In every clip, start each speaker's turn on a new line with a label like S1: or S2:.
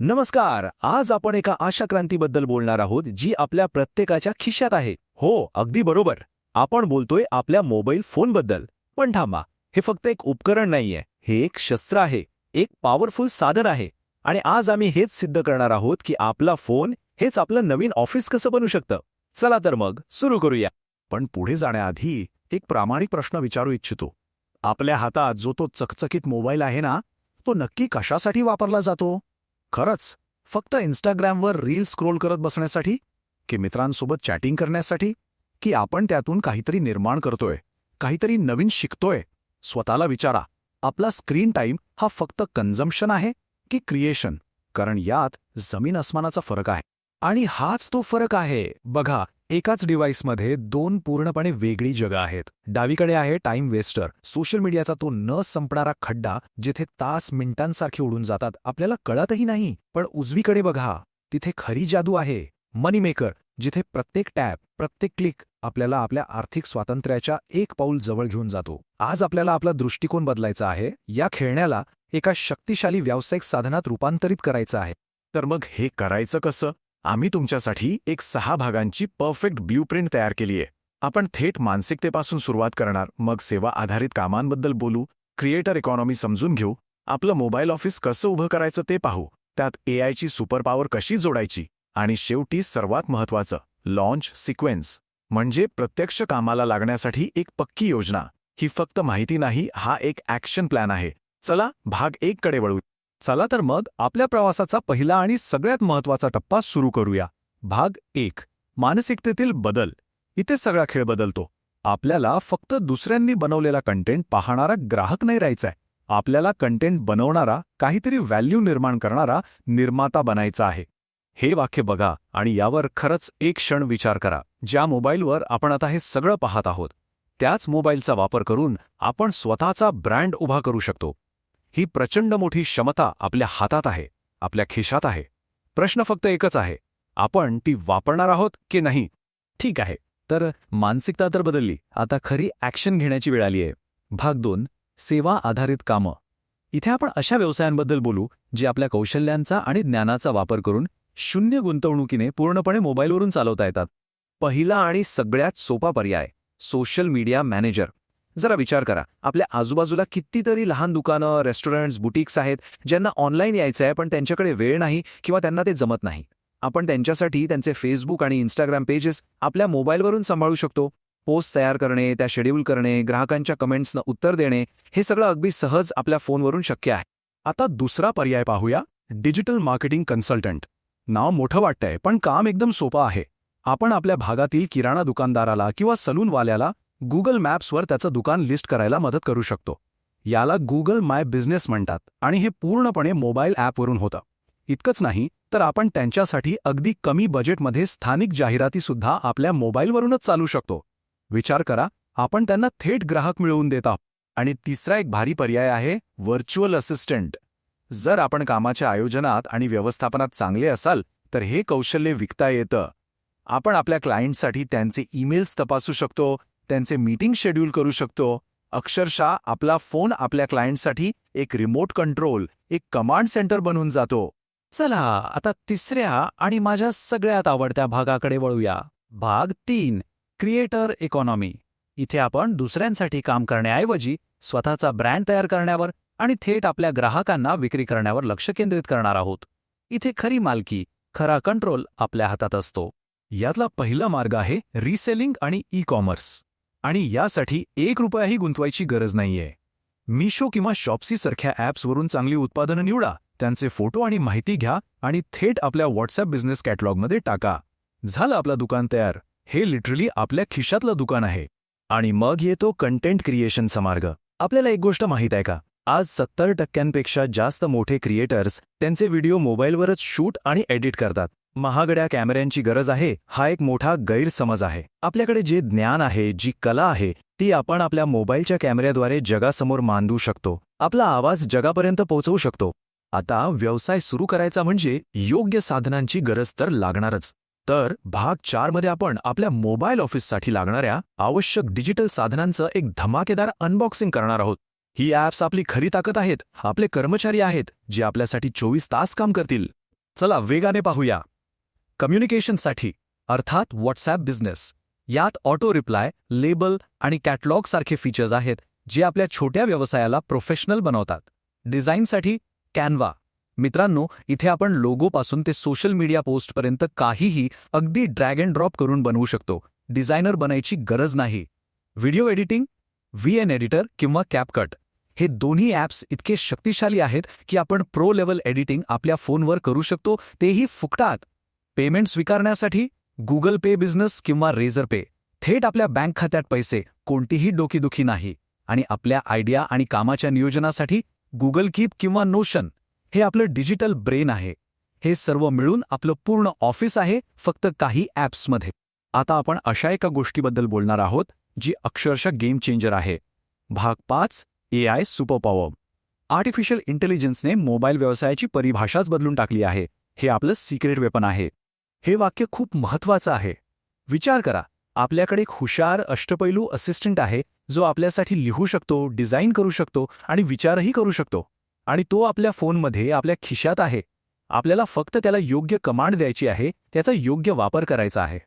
S1: नमस्कार आज आपण एका आशा क्रांतीबद्दल बोलणार आहोत जी आपल्या प्रत्येकाच्या खिशात आहे. हो अगदी बरोबर. आपण बोलतोय आपल्या मोबाईल फोनबद्दल. पण थांबा हे फक्त एक उपकरण नाहीये. हे एक शस्त्र आहे. एक पॉवरफुल साधन आहे. आणि आज आम्ही हेच सिद्ध करणार आहोत की आपला फोन हेच आपलं नवीन ऑफिस कसं बनू शकतं. चला तर मग सुरू करूया.
S2: पण पुढे जाण्याआधी एक प्रामाणिक प्रश्न विचारू इच्छितो. आपल्या हातात जो तो चकचकीत मोबाईल आहे ना तो नक्की कशासाठी वापरला जातो? खरंच? फक्त इन्स्टाग्रामवर रील स्क्रोल करत बसण्यासाठी? की मित्रांसोबत चॅटिंग करण्यासाठी? की आपण त्यातून काहीतरी निर्माण करतोय काहीतरी नवीन शिकतोय? स्वतःला विचारा. आपला स्क्रीन टाईम हा फक्त कन्झम्पशन आहे की क्रिएशन कारण यात जमीन अस्मानाचा फरक आहे. आणि हाच तो फरक आहे. बघा एकाच डिव्हाइसमध्ये दोन पूर्णपणे वेगळी जगं आहेत. डावीकडे आहे टाइम वेस्टर. सोशल मीडियाचा तो न संपणारा खड्डा जिथे तास मिनिटांसारखे उडून जातात. आपल्याला कळतही नाही. पण उजवीकडे बघा. तिथे खरी जादू आहे. मनी मेकर जिथे प्रत्येक टॅप प्रत्येक क्लिक आपल्याला आपल्या आर्थिक स्वातंत्र्याच्या एक पाऊल जवळ घेऊन जातो. आज आपल्याला आपला दृष्टिकोन बदलायचा आहे. या खेळण्याला एका शक्तिशाली व्यावसायिक साधनात रूपांतरित करायचं आहे. तर मग हे करायचं कसं? आम्ही तुमच्यासाठी एक सहा भागांची परफेक्ट ब्ल्यूप्रिंट तयार केली आहे. आपण थेट मानसिकतेपासून सुरुवात करणार. मग सेवा आधारित कामांबद्दल बोलू क्रिएटर इकॉनॉमी समजून घेऊ आपलं मोबाईल ऑफिस कसं उभं करायचं ते पाहू त्यात एआयची सुपर पॉवर कशी जोडायची आणि शेवटी सर्वात महत्वाचं लॉन्च सिक्वेन्स म्हणजे प्रत्यक्ष कामाला लागण्यासाठी एक पक्की योजना. ही फक्त माहिती नाही हा एक ॲक्शन प्लॅन आहे. चला भाग एक कडे वळू. चला तर मग आपल्या प्रवासाचा पहिला आणि सगळ्यात महत्त्वाचा टप्पा सुरू करूया. भाग एक मानसिकतेतील बदल. इथे सगळा खेळ बदलतो. आपल्याला फक्त दुसऱ्यांनी बनवलेला कंटेंट पाहणारा ग्राहक नाही राहायचाय आपल्याला कंटेंट बनवणारा काहीतरी व्हॅल्यू निर्माण करणारा निर्माता बनायचा आहे. हे वाक्य बघा आणि यावर खरंच एक क्षण विचार करा ज्या मोबाईलवर आपण आता हे सगळं पाहत आहोत. त्याच मोबाईलचा वापर करून आपण स्वतःचा ब्रँड उभा करू शकतो. ही प्रचंड मोठी क्षमता आपल्या हातात आहे आपल्या खिशात आहे. प्रश्न फक्त एकच आहे आपण ती वापरणार आहोत की नाही? ठीक आहे तर मानसिकता तर बदलली आता खरी ॲक्शन घेण्याची वेळ आली आहे. भाग दोन सेवा आधारित कामं. इथे आपण अशा व्यवसायांबद्दल बोलू जे आपल्या कौशल्यांचा आणि ज्ञानाचा वापर करून शून्य गुंतवणुकीने पूर्णपणे मोबाईलवरून चालवता येतात. पहिला आणि सगळ्यात सोपा पर्याय सोशल मीडिया मॅनेजर. जरा विचार करा. आपल्या आजूबाजूला कितीतरी लहान दुकानं रेस्टॉरंट्स बुटिक्स आहेत ज्यांना ऑनलाईन यायचं आहे पण त्यांच्याकडे वेळ नाही किंवा त्यांना ते जमत नाही. आपण त्यांच्यासाठी त्यांचे फेसबुक आणि इंस्टाग्राम पेजेस आपल्या मोबाईलवरून सांभाळू शकतो. पोस्ट तयार करणे त्या शेड्यूल करणे ग्राहकांच्या कमेंट्सनं उत्तर देणे हे सगळं अगदी सहज आपल्या फोनवरून शक्य आहे. आता दुसरा पर्याय पाहूया डिजिटल मार्केटिंग कन्सल्टंट नाव मोठं वाटतंय पण काम एकदम सोपं आहे. आपण आपल्या भागातील किराणा दुकानदाराला किंवा सलूनवाल्याला गुगल मॅप्सवर त्याचं दुकान लिस्ट करायला मदत करू शकतो. याला गुगल माय बिझनेस म्हणतात आणि हे पूर्णपणे मोबाईल ॲपवरून होतं. इतकंच नाही तर आपण त्यांच्यासाठी अगदी कमी बजेटमध्ये स्थानिक जाहिरातीसुद्धा आपल्या मोबाईलवरूनच चालू शकतो. विचार करा आपण त्यांना थेट ग्राहक मिळवून देत आहोत. आणि तिसरा एक भारी पर्याय आहे व्हर्च्युअल असिस्टंट. जर आपण कामाच्या आयोजनात आणि व्यवस्थापनात चांगले असाल तर हे कौशल्य विकता येतं. आपण आपल्या क्लायंटसाठी त्यांचे ईमेल्स तपासू शकतो त्यांचे मीटिंग शेड्यूल करू शकतो. अक्षरशः आपला फोन आपल्या क्लायंटसाठी एक रिमोट कंट्रोल एक कमांड सेंटर बनून जातो. चला आता तिसऱ्या आणि माझ्या सगळ्यात आवडत्या भागाकडे वळूया. भाग तीन क्रिएटर इकॉनॉमी. इथे आपण दुसऱ्यांसाठी काम करण्याऐवजी स्वतःचा ब्रँड तयार करण्यावर आणि थेट आपल्या ग्राहकांना विक्री करण्यावर लक्ष केंद्रित करणार आहोत. इथे खरी मालकी खरा कंट्रोल आपल्या हातात असतो. यातला पहिला मार्ग आहे रिसेलिंग आणि ई कॉमर्स आणि यासाठी एक रुपयाही गुंतवायची गरज नाहीये. मिशो किंवा शॉप्सी सारख्या ॲप्सवरून चांगली उत्पादनं निवडा त्यांचे फोटो आणि माहिती घ्या आणि थेट आपल्या व्हॉट्सअप बिझनेस कॅटलॉगमध्ये टाका. झालं आपलं दुकान तयार. हे लिटरली आपल्या खिशातलं दुकान आहे. आणि मग येतो कंटेंट क्रिएशनचा मार्ग आपल्याला एक गोष्ट माहीत आहे का? आज सत्तर टक्क्यांपेक्षा जास्त मोठे क्रिएटर्स त्यांचे व्हिडिओ मोबाईलवरच शूट आणि एडिट करतात. महागड्या कॅमेऱ्यांची गरज आहे हा एक मोठा गैरसमज आहे. आपल्याकडे जे ज्ञान आहे जी कला आहे ती आपण आपल्या मोबाईलच्या कॅमेऱ्याद्वारे जगासमोर मांडू शकतो. आपला आवाज जगापर्यंत पोहोचवू शकतो. आता व्यवसाय सुरू करायचा म्हणजे योग्य साधनांची गरज तर लागणारच. तर भाग चारमध्ये आपण आपल्या मोबाईल ऑफिससाठी लागणाऱ्या आवश्यक डिजिटल साधनांचं एक धमाकेदार अनबॉक्सिंग करणार आहोत. ही ॲप्स आपली खरी ताकद आहेत आपले कर्मचारी आहेत जे आपल्यासाठी चोवीस तास काम करतील. चला वेगाने पाहूया. कम्युनिकेशनसाठी अर्थात व्हॉट्सॲप बिझनेस यात ऑटो रिप्लाय लेबल आणि कॅटलॉग सारखे फीचर्स आहेत जे आपल्या छोट्या व्यवसायाला प्रोफेशनल बनवतात. डिझाईनसाठी कॅनवा मित्रांनो इथे आपण लोगोपासून ते सोशल मीडिया पोस्टपर्यंत काहीही अगदी ड्रॅग अँड ड्रॉप करून बनवू शकतो. डिझायनर बनायची गरज नाही. Video editing V N editor किंवा कॅपकट हे दोन्ही ॲप्स इतके शक्तिशाली आहेत की आपण प्रो लेवल एडिटिंग आपल्या फोनवर करू शकतो तेही फुकटात. पेमेंट स्वीकारण्यासाठी गुगल पे बिझनेस किंवा रेझर पे थेट आपल्या बँक खात्यात पैसे कोणतीही डोकीदुखी नाही आणि आपल्या आयडिया आणि कामाच्या नियोजनासाठी गुगल कीप किंवा नोशन हे आपलं डिजिटल ब्रेन आहे. हे सर्व मिळून आपलं पूर्ण ऑफिस आहे फक्त काही ॲप्समध्ये. आता आपण अशा एका गोष्टीबद्दल बोलणार आहोत जी अक्षरशः गेम चेंजर आहे. भाग पाच A I super power artificial इंटेलिजन्सने mobile व्यवसायाची परिभाषाच बदलून टाकली आहे. हे आपलं सिक्रेट वेपन आहे. हे वाक्य खूप महत्वाचं आहे. विचार करा आपल्याकडे एक हुशार अष्टपैलू असिस्टंट आहे जो आपल्यासाठी लिहू शकतो डिझाईन करू शकतो आणि विचारही करू शकतो. आणि तो आपल्या फोनमध्ये आपल्या खिशात आहे. आपल्याला फक्त त्याला योग्य कमांड द्यायची आहे त्याचा योग्य वापर करायचा आहे.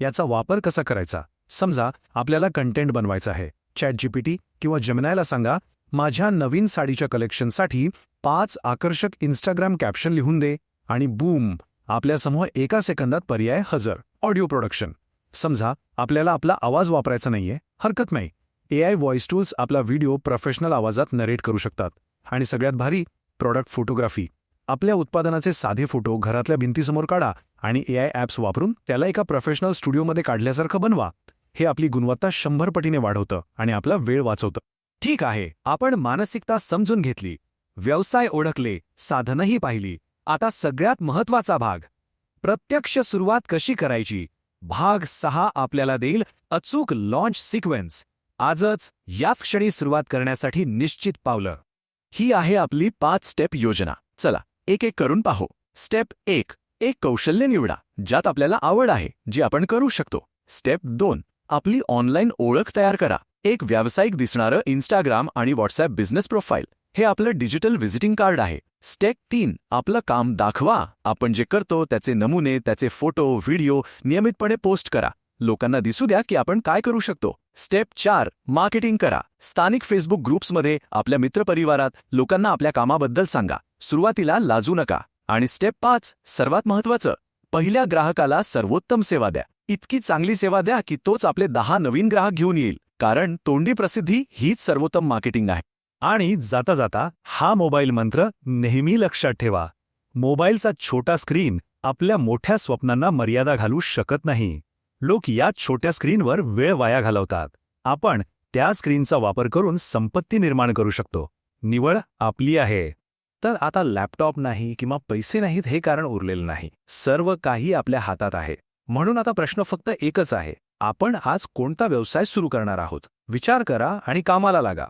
S2: याचा वापर कसा करायचा? समजा आपल्याला कंटेंट बनवायचा आहे. चॅट जीपीटी किंवा जमनायला सांगा माझ्या नवीन साडीच्या कलेक्शनसाठी पाच आकर्षक इंस्टाग्राम कॅप्शन लिहून दे. आणि बूम आपल्यासमोर एका सेकंदात पर्याय हजर. ऑडिओ प्रोडक्शन समजा आपल्याला आपला आवाज वापरायचा नाहीये हरकत नाही. एआय व्हॉइस टूल्स आपला व्हिडिओ प्रोफेशनल आवाजात नरेट करू शकतात. आणि सगळ्यात भारी प्रॉडक्ट फोटोग्राफी आपल्या उत्पादनाचे साधे फोटो घरातल्या भिंतीसमोर काढा आणि एआय ॲप्स वापरून त्याला एका प्रोफेशनल स्टुडिओमध्ये काढल्यासारखं बनवा. हे आपली गुणवत्ता शंभर पटीने वाढवतं आणि आपला वेळ वाचवतं. ठीक आहे आपण मानसिकता समजून घेतली. व्यवसाय ओळखले साधनही पाहिली. आता सगळ्यात महत्त्वाचा भाग. प्रत्यक्ष सुरुवात कशी करायची? भाग सहा आपल्याला देईल अचूक लॉन्च सिक्वेन्स आजच याच क्षणी सुरुवात करण्यासाठी निश्चित पावलं. ही आहे आपली पाच स्टेप योजना. चला एक एक करून पाहू. स्टेप एक एक कौशल्य निवडा ज्यात आपल्याला आवड आहे जी आपण करू शकतो. स्टेप दोन आपली ऑनलाईन ओळख तयार करा. एक व्यावसायिक दिसणारं इंस्टाग्राम आणि व्हॉट्सॲप बिझनेस प्रोफाईल हे आपलं डिजिटल व्हिजिटिंग कार्ड आहे. स्टेप तीन आपलं काम दाखवा. आपण जे करतो त्याचे नमुने त्याचे फोटो व्हिडिओ नियमितपणे पोस्ट करा. लोकांना दिसू द्या की आपण काय करू शकतो. स्टेप चार मार्केटिंग करा. स्थानिक फेसबुक ग्रुप्समध्ये आपल्या मित्रपरिवारात लोकांना आपल्या कामाबद्दल सांगा. सुरुवातीला लाजू नका. आणि स्टेप पाच सर्वात महत्वाचं पहिल्या ग्राहकाला सर्वोत्तम सेवा द्या. इतकी चांगली सेवा द्या की तोच आपले दहा नवीन ग्राहक घेऊन येईल. कारण तोंडी प्रसिद्धी हीच सर्वोत्तम मार्केटिंग आहे. आणि जाता जाता हा मोबाईल मंत्र नेहमी लक्षात ठेवा. मोबाईलचा छोटा स्क्रीन आपल्या मोठ्या स्वप्नांना मर्यादा घालू शकत नाही. लोक या छोट्या स्क्रीनवर वेळ वाया घालवतात. आपण त्या स्क्रीनचा वापर करून संपत्ती निर्माण करू शकतो. निवड आपली आहे. तर आता लॅपटॉप नाही किंवा पैसे नाहीत हे कारण उरलेलं नाही. सर्व काही आपल्या हातात आहे. म्हणून आता प्रश्न फक्त एकच आहे. आपण आज कोणता व्यवसाय सुरू करणार आहोत? विचार करा आणि कामाला लागा.